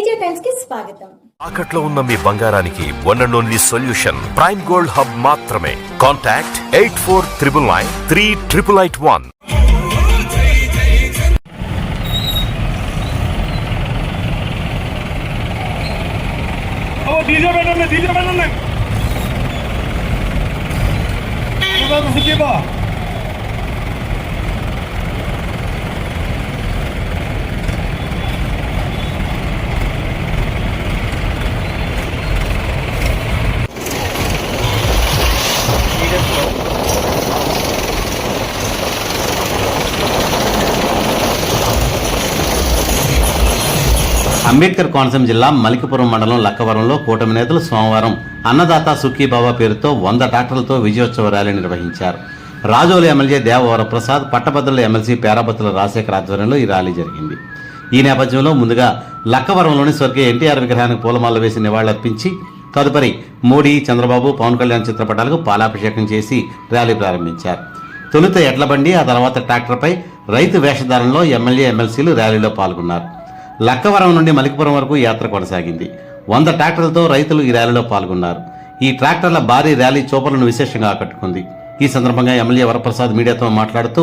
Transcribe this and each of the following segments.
తేజ టైమ్స్కి స్వాగతం. తాకట్లో ఉన్న మీ బంగారానికి one and only solution prime gold hub మాత్రమే. Contact eight four triple nine three triple eight one ఓ డీజే పెట్టండి డీజే అంబేద్కర్ కోనసీమ జిల్లా మలికిపురం మండలం లక్కవరంలో కూటమి నేతలు సోమవారం అన్నదాత సుఖీబాబా పేరుతో వంద ట్రాక్టర్లతో విజయోత్సవ ర్యాలీ నిర్వహించారు. రాజోలు ఎమ్మెల్యే దేవవర ప్రసాద్ పట్టభద్రుల ఎమ్మెల్సీ పేరాభద్రుల రాజశేఖర్ ఆధ్వర్యంలో ఈ ర్యాలీ జరిగింది. ఈ నేపథ్యంలో ముందుగా లక్కవరంలోని స్వర్గీయ ఎన్టీఆర్ విగ్రహానికి పూలమాల వేసి నివాళులర్పించి తదుపరి మోడీ చంద్రబాబు పవన్ కళ్యాణ్ చిత్రపటాలకు పాలాభిషేకం చేసి ర్యాలీ ప్రారంభించారు. తొలుత ఎడ్లబండి ఆ తర్వాత ట్రాక్టర్పై రైతు వేషధారణలో ఎమ్మెల్యే ఎమ్మెల్సీలు ర్యాలీలో పాల్గొన్నారు. లక్కవరం నుండి మలికిపురం వరకు యాత్ర కొనసాగింది. వంద ట్రాక్టర్లతో రైతులు ఈ ర్యాలీలో పాల్గొన్నారు. ఈ ట్రాక్టర్ల భారీ ర్యాలీ చూపలను విశేషంగా ఆకట్టుకుంది. ఈ సందర్భంగా ఎమ్మెల్యే వరప్రసాద్ మీడియాతో మాట్లాడుతూ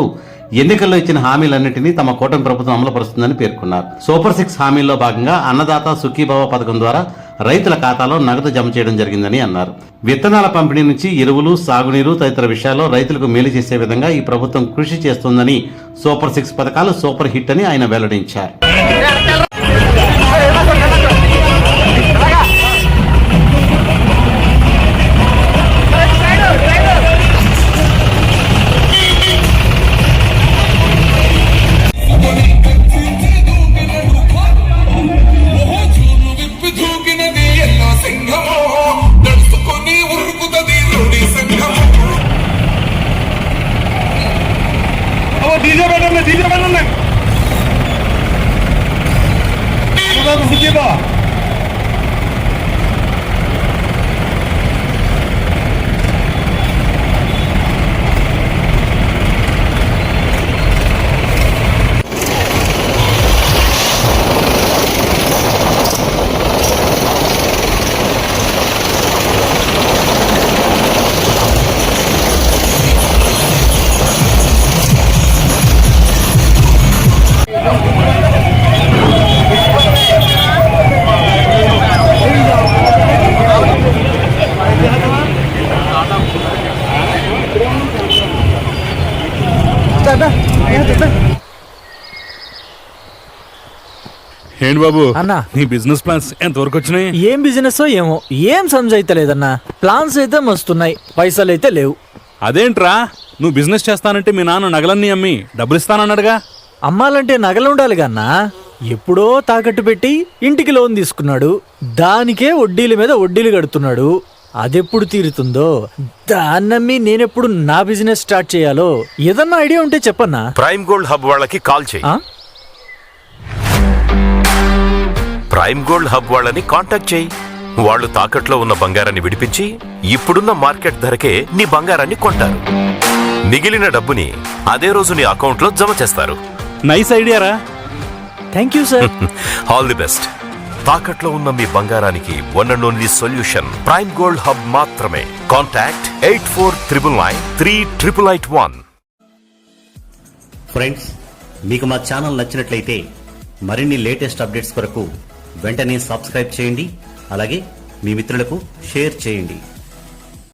ఎన్నికల్లో ఇచ్చిన హామీలన్నింటినీ తమ కూటమి ప్రభుత్వం అమలుపరుస్తుందని పేర్కొన్నారు. సూపర్ సిక్స్ హామీల్లో భాగంగా అన్నదాత సుఖీభావ పథకం ద్వారా రైతుల ఖాతాలో నగదు జమ చేయడం జరిగిందని అన్నారు. విత్తనాల పంపిణీ నుంచి ఎరువులు సాగునీరు తదితర విషయాల్లో రైతులకు మేలు చేసే విధంగా ఈ ప్రభుత్వం కృషి చేస్తోందని సూపర్ సిక్స్ పథకాలు సూపర్ హిట్ అని ఆయన వెల్లడించారు. డీజే పెట్టండి డీజే పెట్టండి సుఖీబా ఏంటి బాబు? అన్నా. నీ బిజినెస్ ప్లాన్స్ ఎంతవరకు వచ్చినాయి? ఏం బిజినెస్ ఏమో. ఏం సంజైతలేదన్నా ప్లాన్స్ అయితే మస్తున్నాయి. పైసలు అయితే లేవు. అదేంట్రా? నువ్వు బిజినెస్ చేస్తానంటే మీ నాన్న నగలన్నీ అమ్మి డబ్బులు ఇస్తానన్నాడుగా. అమ్మాలంటే నగలు ఉండాలి కన్నా ఎప్పుడో తాకట్టు పెట్టి ఇంటికి లోన్ తీసుకున్నాడు. దానికే వడ్డీల మీద వడ్డీలు కడుతున్నాడు. అదెప్పుడు తీరుతుందో? దాన్నమ్మి నేనెప్పుడు నా బిజినెస్ స్టార్ట్ చేయాలో? ఏదన్నా ఐడియా ఉంటే చెప్పన్నా? ప్రైమ్ గోల్డ్ హబ్ వాళ్ళకి కాల్ చేయి. ఆ? ప్రైమ్ గోల్డ్ హబ్ వాళ్ళని కాంటాక్ట్ చేయి. వాళ్ళు తాకట్లో ఉన్న బంగారాన్ని విడిపించి ఇప్పుడున్న మార్కెట్ ధరకే నీ బంగారాన్ని కొంటారు. మిగిలిన డబ్బుని అదే రోజు నీ అకౌంట్లో జమ చేస్తారు. నైస్ ఐడియా రా thank you sir. All the best. తాకట్లో ఉన్న మీ బంగారానికి one and only solution. Prime gold hub మాత్రమే. Contact eight four triple nine three triple eight one. Friends మీకు మా ఛానల్ నచ్చినట్లయితే మరిన్ని లేటెస్ట్ అప్డేట్స్ కొరకు వెంటనే సబ్స్క్రైబ్ చేయండి అలాగే మీ మిత్రులకు షేర్ చేయండి.